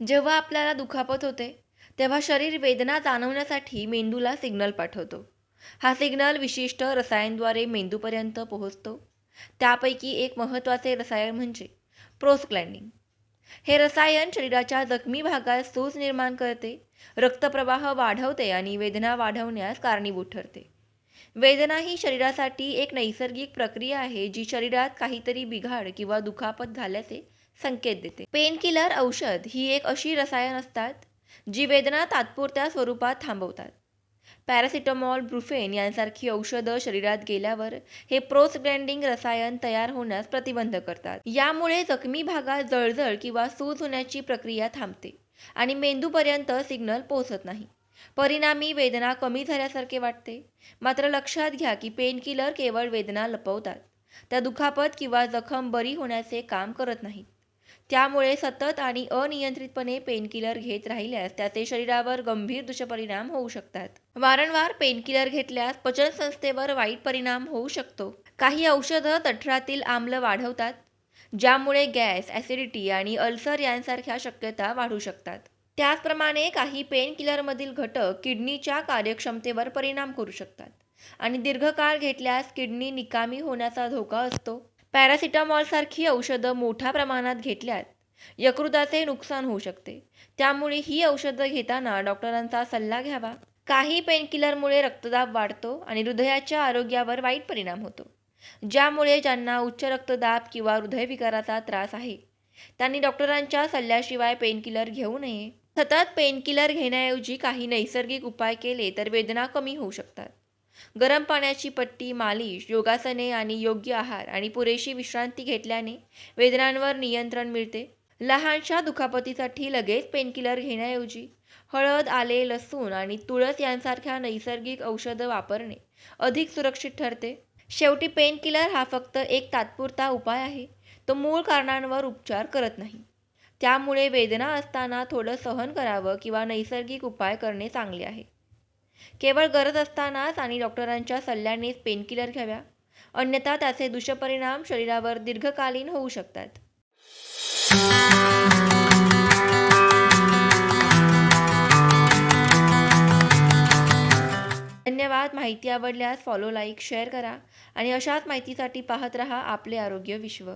जेव्हा आपल्याला दुखापत होते तेव्हा शरीर वेदना जाणवण्यासाठी मेंदूला सिग्नल पाठवतो. हा सिग्नल विशिष्ट रसायनद्वारे मेंदूपर्यंत पोहोचतो. त्यापैकी एक महत्त्वाचे रसायन म्हणजे प्रोस्क्लँडिंग हे रसायन शरीराच्या जखमी भागात सूज निर्माण करते रक्तप्रवाह वाढवते आणि वेदना वाढवण्यास कारणीभूत ठरते. वेदना ही शरीरासाठी एक नैसर्गिक प्रक्रिया आहे जी शरीरात काहीतरी बिघाड किंवा दुखापत झाल्याचे संकेत देते. पेनकिलर औषध ही एक अशी रसायन असतात जी वेदना तात्पुरत्या स्वरूपात थांबवतात. पॅरासिटामॉल ब्रुफेन यांसारखी औषधं शरीरात गेल्यावर हे प्रोस्ग्लँडिंग रसायन तयार होण्यास प्रतिबंध करतात. यामुळे जखमी भागात जळजळ किंवा सूज होण्याची प्रक्रिया थांबते आणि मेंदूपर्यंत सिग्नल पोहोचत नाही. परिणामी वेदना कमी झाल्यासारखे वाटते. मात्र लक्षात घ्या की पेनकिलर केवळ वेदना लपवतात. त्या दुखापत किंवा जखम बरी होण्याचे काम करत नाहीत. त्यामुळे सतत आणि अनियंत्रितपणे पेनकिलर घेत राहिल्यास त्याचे शरीरावर गंभीर दुष्परिणाम होऊ शकतात. वारंवार पेनकिलर घेतल्यास पचनसंस्थेवर वाईट परिणाम होऊ शकतो. काही औषधं तठरातील आम्ल वाढवतात ज्यामुळे गॅस ॲसिडिटी आणि अल्सर यांसारख्या शक्यता वाढू शकतात. त्याचप्रमाणे काही पेनकिलरमधील घटक किडनीच्या कार्यक्षमतेवर परिणाम करू शकतात आणि दीर्घकाळ घेतल्यास किडनी निकामी होण्याचा धोका असतो. पॅरासिटामॉलसारखी औषधं मोठ्या प्रमाणात घेतल्यात. यकृताचे नुकसान होऊ शकते. त्यामुळे ही औषधं घेताना डॉक्टरांचा सल्ला घ्यावा. काही पेनकिलरमुळे रक्तदाब वाढतो आणि हृदयाच्या आरोग्यावर वाईट परिणाम होतो. ज्यामुळे ज्यांना उच्च रक्तदाब किंवा हृदयविकाराचा त्रास आहे त्यांनी डॉक्टरांच्या सल्ल्याशिवाय पेनकिलर घेऊ नये. सतत पेनकिलर घेण्याऐवजी काही नैसर्गिक उपाय केले तर वेदना कमी होऊ शकतात. गरम पाण्याची पट्टी मालिश योगासने आणि योग्य आहार आणि पुरेशी विश्रांती घेतल्याने वेदनांवर नियंत्रण मिळते. लहानशा दुखापतीसाठी लगेच पेनकिलर घेण्याऐवजी हळद आले लसूण आणि तुळस यांसारख्या नैसर्गिक औषधं वापरणे अधिक सुरक्षित ठरते. शेवटी पेनकिलर हा फक्त एक तात्पुरता उपाय आहे. तो मूळ कारणांवर उपचार करत नाही. त्यामुळे वेदना असताना थोडं सहन करावं किंवा नैसर्गिक उपाय करणे चांगले आहे. केवळ गरज असतानाच आणि डॉक्टरांच्या सल्ल्यानेच पेनकिलर घ्याव्या. अन्यथा त्याचे दुष्परिणाम शरीरावर दीर्घकालीन होऊ शकतात. धन्यवाद माहिती आवडल्यास फॉलो लाईक शेअर करा आणि अशाच माहितीसाठी पाहत रहा आपले आरोग्य विश्व.